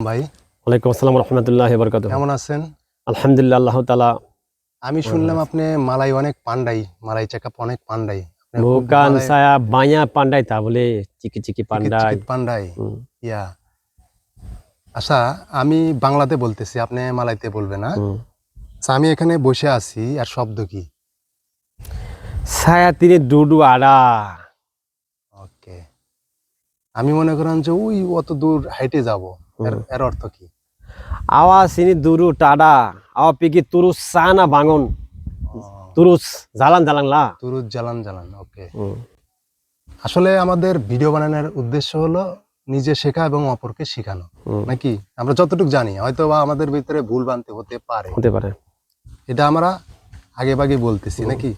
ভাই। ওয়ালাইকুম আসসালাম রহমতুল্লাহ বরকাত কেমন আছেন? আলহামদুলিল্লাহ আল্লাহ তালা আমি শুনলাম আপনি মালাই অনেক পান্ডাই মালাই চেকআপ অনেক পান্ডাই। মালাই- সায়া বায়া পান্ডাই তা বলে চিকি চিকি পান্ডাই। পান্ডাই। ইয়া। আচ্ছা আমি বাংলাতে বলতেছি আপনি মালাইতে বলবেন না আচ্ছা, আমি এখানে বসে আছি আর শব্দ কি? সায়া তিনি ডুডু আড়া। ওকে। আমি মনে করেন যে ওই অত দূর হাইটে যাব। এর অর্থ কি? আওয়া সিনি দুরু টাডা আওয়া পিকি তুরুস সানা বাঙন। তুরুস জালান জালান লা তুরুত জ্বালান জ্বালান ওকে আসলে আমাদের ভিডিও বানানোর উদ্দেশ্য হলো নিজে শেখা এবং অপরকে শেখানো নাকি? আমরা যতটুকু জানি হয়তো বা আমাদের ভিতরে ভুল বানতে হতে পারে। হতে পারে। এটা আমরা আগে ভাগে বলতেছি নাকি?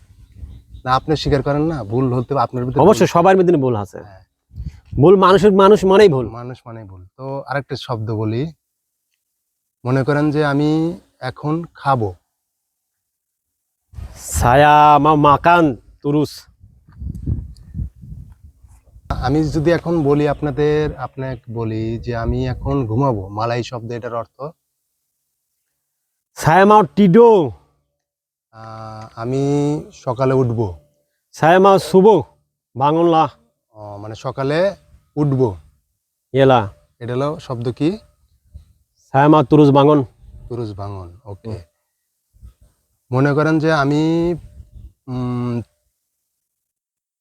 না আপনি স্বীকার করেন না ভুল হতে আপনার ভিতরে অবশ্যই সবার মধ্যে ভুল আছে। হ্যাঁ। ভুল মানুষের মানুষ মানেই ভুল। মানুষ মানে ভুল। তো আরেকটা শব্দ বলি। মনে করেন যে আমি এখন খাব। মা মাকান তুরুস। আমি যদি এখন বলি আপনাদের আপনাকে বলি যে আমি এখন ঘুমাবো। মালাই শব্দ এটার অর্থ? সায়া মাও টিডো। আমি সকালে উঠবো। সায়া মাও শুভ বাঙন লা আহ, মানে সকালে উঠবো। এলা এটা হলো শব্দ কি? সায়া মাও তুরুস বাঙন। পুরুষ ভাঙন ওকে। মনে করেন যে আমি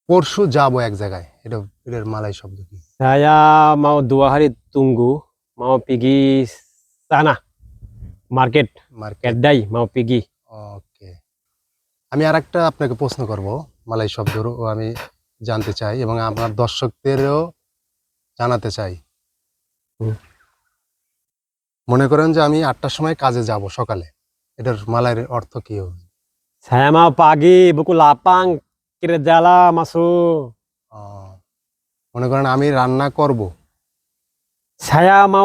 পরশু যাব এক জায়গায়। এটা এটার মালাই শব্দ কি? সায়া mau দুয়াহারি তুঙ্গু tunggu, পিগি sana, market, market. kedai, mau পিগি। ওকে। আমি আর একটা আপনাকে প্রশ্ন করব মালাই শব্দরও আমি জানতে চাই এবং আপনার দর্শকদেরও জানাতে চাই। মনে করেন যে আমি আটটার সময় কাজে যাব সকালে। এটার মালাইয়ের অর্থ কি হবে? mau pagi, buku lapang, kerjala masuk. আহ, মনে করেন আমি রান্না করব।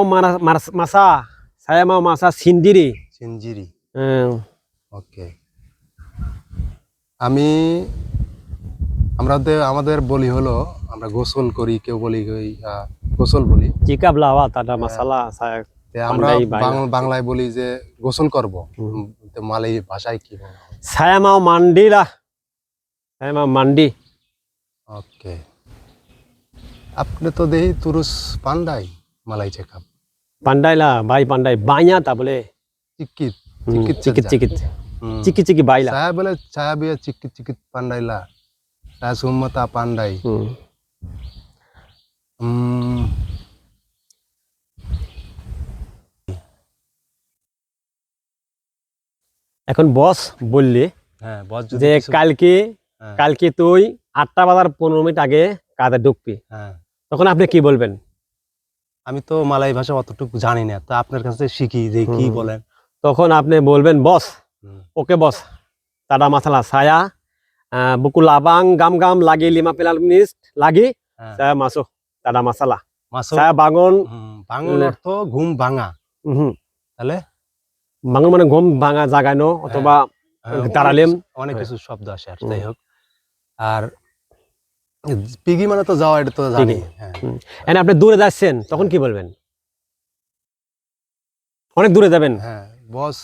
mana- maras- masa, saya mau masak sendiri. সিনজিরি Hmm, ওকে। আমি আমরা আমাদের বলি হলো আমরা গোসল করি কেউ বলি গোসল বলি। jika belawat ada masalah, saya তে আমরা বাংলায় বলি যে গোসল করব। মালাই ভাষায় কি বলা হয়? lah. Saya mau mandi. Okay. আপনি তো দেখি তুরুস পান্ডাই মালাই চেকআপ Pandai lah, baik পান্ডাই বাইয়া তা বলে। চিকিত Hmm, চিকিৎ হুম। cikit cikit ছায়া বলে ছায়া বিয়ে চিকিৎ চিকিৎ পান্ডাইলা। ছায়া পান্ডাই. এখন বস বললে হ্যাঁ বস যে কালকে হ্যাঁ, কালকে তুই আটটা বাজার পনেরো মিনিট আগে কাজে ঢুকবি। হ্যাঁ। তখন আপনি কি বলবেন? আমি তো মালাই ভাষা অতটুকু জানি না তো আপনার কাছে শিখি যে কি বলেন। তখন আপনি বলবেন বস ওকে বস tada মাথালা uh, buku labang gam gam lagi lima belas menit lagi হ্যাঁ। saya masuk tada masalah Masud saya bangun। অর্থ ঘুম ভাঙা। তাহলে? bangun মানে ঘুম ভাঙা জাগানো অথবা হ্যাঁ, দাঁড়ালেম। অনেক- হ্যাঁ। কিছু শব্দ আসে আর। যাই হোক। আর পিগি মানে তো যাওয়া এটা তো জানি। হ্যাঁ। আপনি দূরে যাচ্ছেন তখন কি বলবেন? অনেক দূরে যাবেন। হ্যাঁ। বস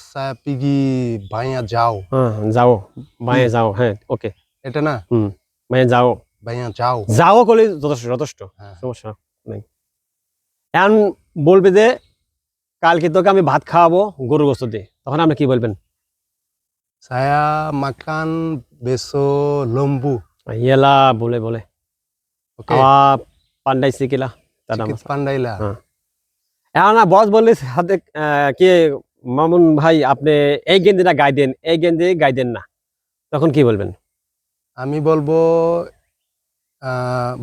পিগি ভাইয়া যাও। হ্যাঁ যাও। বাঁয়ে যাও হ্যাঁ ওকে। এটা না? হুম বাঁয়ে যাও। ভাইয়া যাও। যাও করলে যথেষ্ট যথেষ্ট। হ্যাঁ। সমস্যা নেই। এখন বলবে যে কালকে তোকে আমি ভাত খাওয়াবো গরু গোস্ত দিয়ে। তখন আপনি কি বলবেন? saya makan beso lembu ইয়েলা বলে বলে। oke পান্ডাই pandai lah হ্যাঁ। এখন বস বললে সাথে আহ, কে মামুন ভাই আপনি এই গেঞ্জিটা গাই দেন এই গেঞ্জি গাই দেন না। তখন কি বলবেন? আমি বলব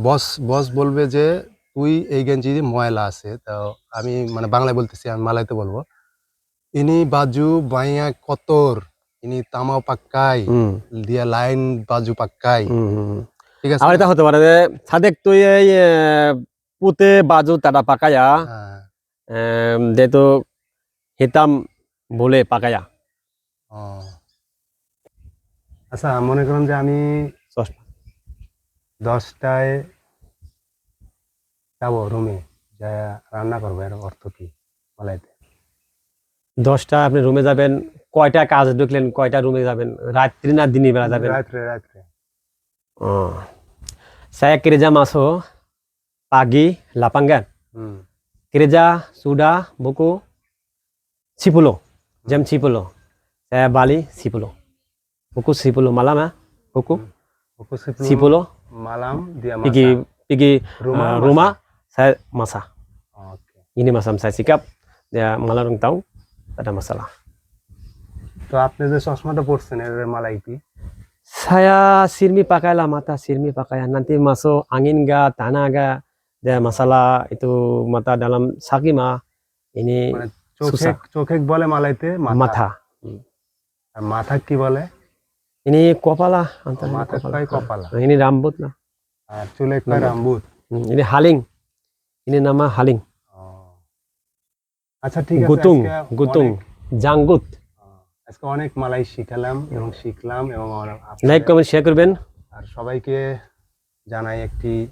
বস বস বলবে যে তুই এই গেঞ্জি ময়লা আছে। তো আমি মানে বাংলায় বলতেছি আমি মালাইতে বলব। ইনি বাজু বাইয়া কতর ইনি তামাও পাক্কাই দিয়া লাইন বাজু পাক্কাই। ঠিক আছে? আবার এটা হতে পারে যে সাদেক তুই এই পুতে বাজু তাটা পাকায়া হ্যাঁ, যেহেতু হিতাম বলে পাকায়া। আচ্ছা মনে করুন যে আমি দশ- দশটায় যাব রুমে যা রান্না করব এর অর্থ কি মালাইতে দশটা আপনি রুমে যাবেন কয়টা কাজ ঢুকলেন কয়টা রুমে যাবেন? রাত্রি না দিনের বেলা যাবেন? রাত্রে রাত্রে। Oh. Saya kerja masuk pagi 8 kan. হুম Kerja sudah buku 10. Jam 10. Saya balik 10. Buku 10 malam ya. Buku উপস্থিত 10 মালাম দিয়া pergi pergi Rumah uh, masak. rumah saya masak. ওকে Ini masam saya sikap dia malam tahu tak ada masalah. তো আপনি যে চশমাটা পড়ছেন এর মালাই কি Saya sirmi pakailah mata sirmi pakai nanti masuk angin ga tanah ga dia masalah itu mata dalam sakit mah ini মানে চোখে চোখে বলে মালাইতে মাথা আর মাথা কি বলে kepala antara মাথা কয় কপালা Nah, ini rambut lah. আর চুলে কয়. রাম্বুত haling. Ini nama haling. ও। আচ্ছা ঠিক আছে আজকে gutung, অনেক- আজকে অনেক মালাই শিখালাম এবং শিখলাম এবং অনেক- আপনাদের- শেয়ার করবেন। আর সবাইকে জানাই একটি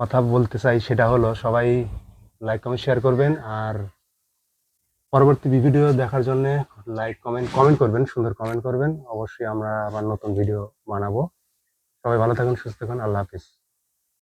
কথা বলতে চাই সেটা হলো সবাই লাইক কমেন্ট শেয়ার করবেন আর পরবর্তী ভিডিও দেখার জন্য লাইক কমেন্ট কমেন্ট করবেন, সুন্দর কমেন্ট করবেন। অবশ্যই আমরা আবার নতুন ভিডিও বানাবো। সবাই ভালো থাকুন, সুস্থ থাকুন। আল্লাহ হাফিজ।